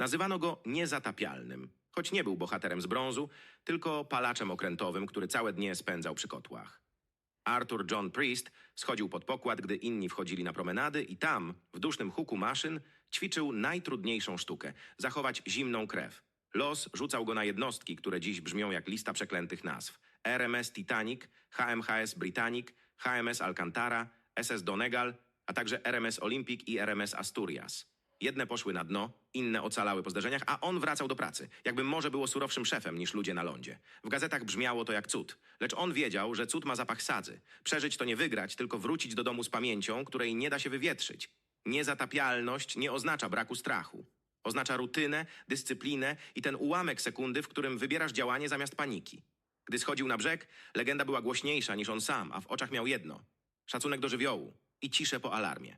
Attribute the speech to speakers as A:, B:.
A: Nazywano go niezatapialnym, choć nie był bohaterem z brązu, tylko palaczem okrętowym, który całe dnie spędzał przy kotłach. Arthur John Priest schodził pod pokład, gdy inni wchodzili na promenady i tam, w dusznym huku maszyn, ćwiczył najtrudniejszą sztukę – zachować zimną krew. Los rzucał go na jednostki, które dziś brzmią jak lista przeklętych nazw. RMS Titanic, HMHS Britannic, HMS Alcantara, SS Donegal, a także RMS Olympic i RMS Asturias. Jedne poszły na dno, inne ocalały po zderzeniach, a on wracał do pracy. Jakby morze było surowszym szefem niż ludzie na lądzie. W gazetach brzmiało to jak cud. Lecz on wiedział, że cud ma zapach sadzy. Przeżyć to nie wygrać, tylko wrócić do domu z pamięcią, której nie da się wywietrzyć. Niezatapialność nie oznacza braku strachu. Oznacza rutynę, dyscyplinę i ten ułamek sekundy, w którym wybierasz działanie zamiast paniki. Gdy schodził na brzeg, legenda była głośniejsza niż on sam, a w oczach miał jedno: szacunek do żywiołu i ciszę po alarmie.